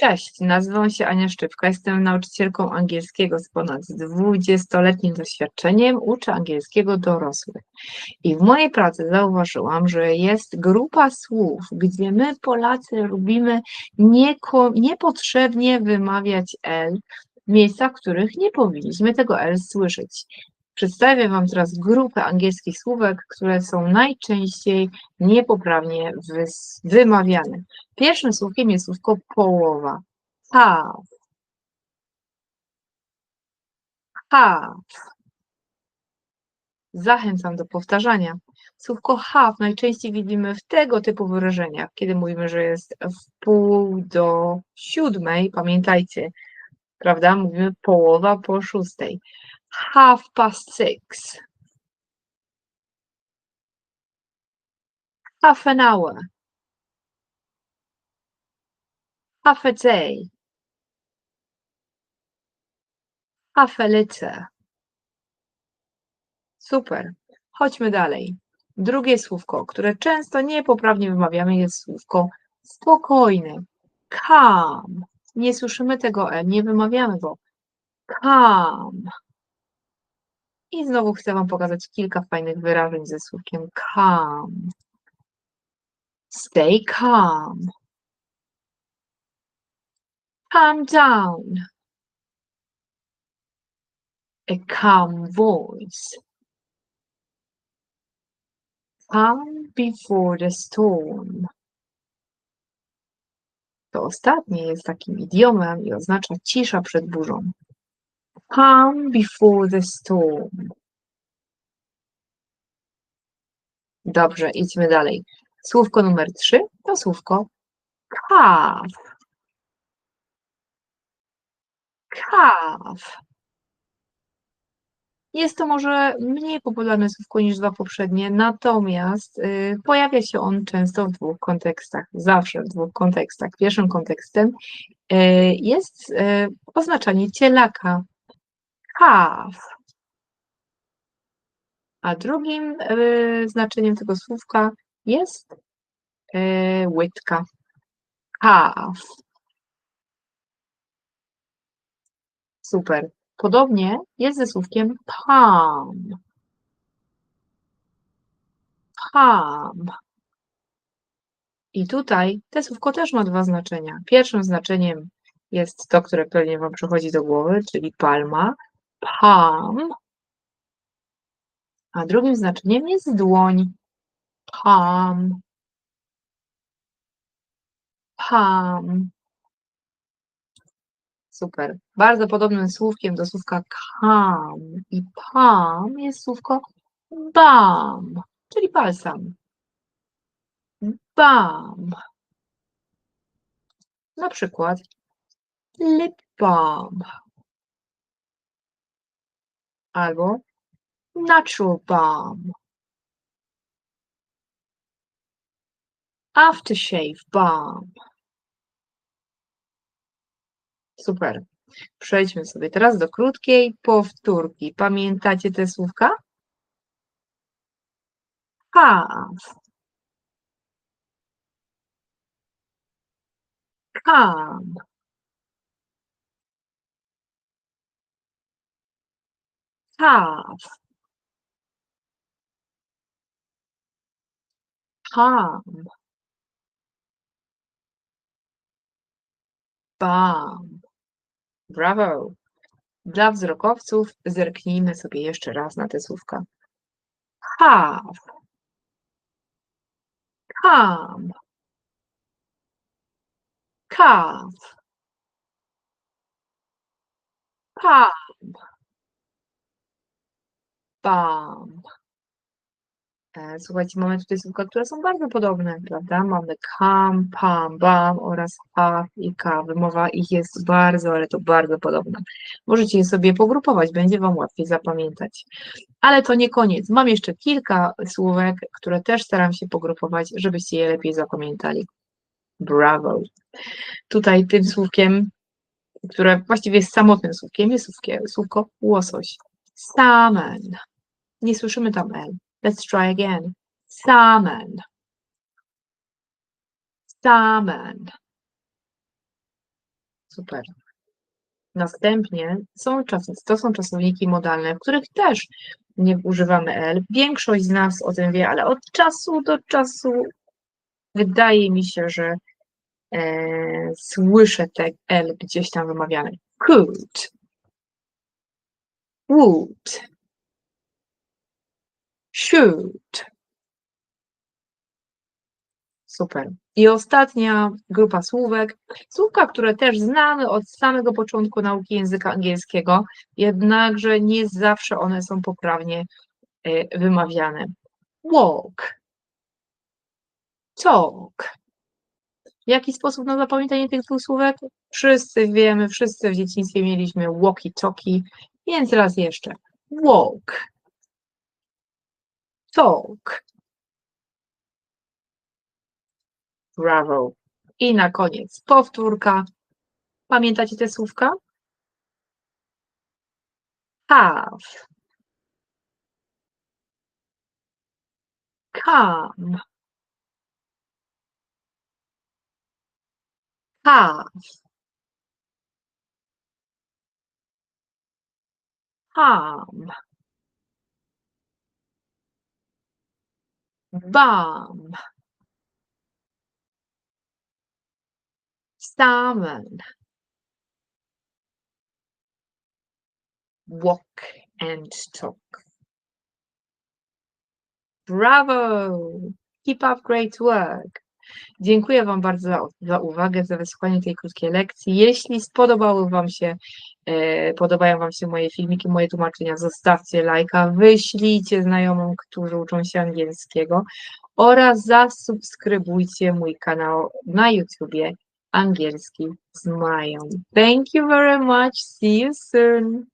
Cześć, nazywam się Ania Szczypka, jestem nauczycielką angielskiego z ponad 20-letnim doświadczeniem, uczę angielskiego dorosłych. I w mojej pracy zauważyłam, że jest grupa słów, gdzie my Polacy lubimy nieko, niepotrzebnie wymawiać L w miejscach, w których nie powinniśmy tego L słyszeć. Przedstawię Wam teraz grupę angielskich słówek, które są najczęściej niepoprawnie wymawiane. Pierwszym słówkiem jest słówko połowa. Half. Half. Zachęcam do powtarzania. Słówko half najczęściej widzimy w tego typu wyrażeniach, kiedy mówimy, że jest w pół do siódmej. Pamiętajcie, prawda? Mówimy połowa po szóstej. Half past six. Half an hour. Half a day. Half a liter. Super. Chodźmy dalej. Drugie słówko, które często niepoprawnie wymawiamy, jest słówko spokojne. Calm. Nie słyszymy tego E, nie wymawiamy go. Calm. I znowu chcę Wam pokazać kilka fajnych wyrażeń ze słówkiem calm. Stay calm. Calm down. A calm voice. Calm before the storm. To ostatnie jest takim idiomem i oznacza cisza przed burzą. Calm before the storm. Dobrze, idźmy dalej. Słówko numer trzy to słówko calf. Calf. Jest to może mniej popularne słówko niż dwa poprzednie, natomiast y, pojawia się on często w dwóch kontekstach, zawsze w dwóch kontekstach. Pierwszym kontekstem y, jest y, oznaczanie cielaka, calf. A drugim y, znaczeniem tego słówka jest y, łydka, calf. Super. Podobnie jest ze słówkiem palm. Palm. I tutaj te słówko też ma dwa znaczenia. Pierwszym znaczeniem jest to, które pewnie Wam przychodzi do głowy, czyli palma, palm. A drugim znaczeniem jest dłoń, palm. Palm. Super. Bardzo podobnym słówkiem do słówka calm i palm jest słówko balm, czyli balsam. Balm. Na przykład lip balm albo natural balm. Aftershave balm. Super. Przejdźmy sobie teraz do krótkiej powtórki. Pamiętacie te słówka? Half. Calm. Half. Calm. Bam. Brawo. Dla wzrokowców zerknijmy sobie jeszcze raz na te słówka. Half. Calm. Calf. Palm. Bam. E, Słuchajcie, mamy tutaj słówka, które są bardzo podobne, prawda? Mamy kam, pam, bam oraz ha i ka. Wymowa ich jest bardzo, ale to bardzo podobna. Możecie je sobie pogrupować, będzie Wam łatwiej zapamiętać. Ale to nie koniec. Mam jeszcze kilka słówek, które też staram się pogrupować, żebyście je lepiej zapamiętali. Brawo. Tutaj tym słówkiem, które właściwie jest samotnym słówkiem, jest słówko łosoś. Salmon. Nie słyszymy tam L. Let's try again. Salmon. Salmon. Super. Następnie są czasy, to są czasowniki modalne, w których też nie używamy L. Większość z nas o tym wie, ale od czasu do czasu wydaje mi się, że e, słyszę te L gdzieś tam wymawiane. Could. Would. Should. Super. I ostatnia grupa słówek. Słówka, które też znamy od samego początku nauki języka angielskiego, jednakże nie zawsze one są poprawnie e, wymawiane. Walk. Talk. W jaki sposób na zapamiętanie tych dwóch słówek? Wszyscy wiemy, wszyscy w dzieciństwie mieliśmy walkie-talkie, więc raz jeszcze. Walk. Talk. Bravo. I na koniec powtórka. Pamiętacie te słówka? Have. Come. Have. Harm. Bomb. Salmon. Walk and talk. Bravo! Keep up great work. Dziękuję Wam bardzo za, za uwagę, za wysłuchanie tej krótkiej lekcji. Jeśli spodobały Wam się, e, podobają Wam się moje filmiki, moje tłumaczenia, zostawcie lajka, wyślijcie znajomym, którzy uczą się angielskiego oraz zasubskrybujcie mój kanał na YouTubie Angielski z Mają. Thank you very much. See you soon.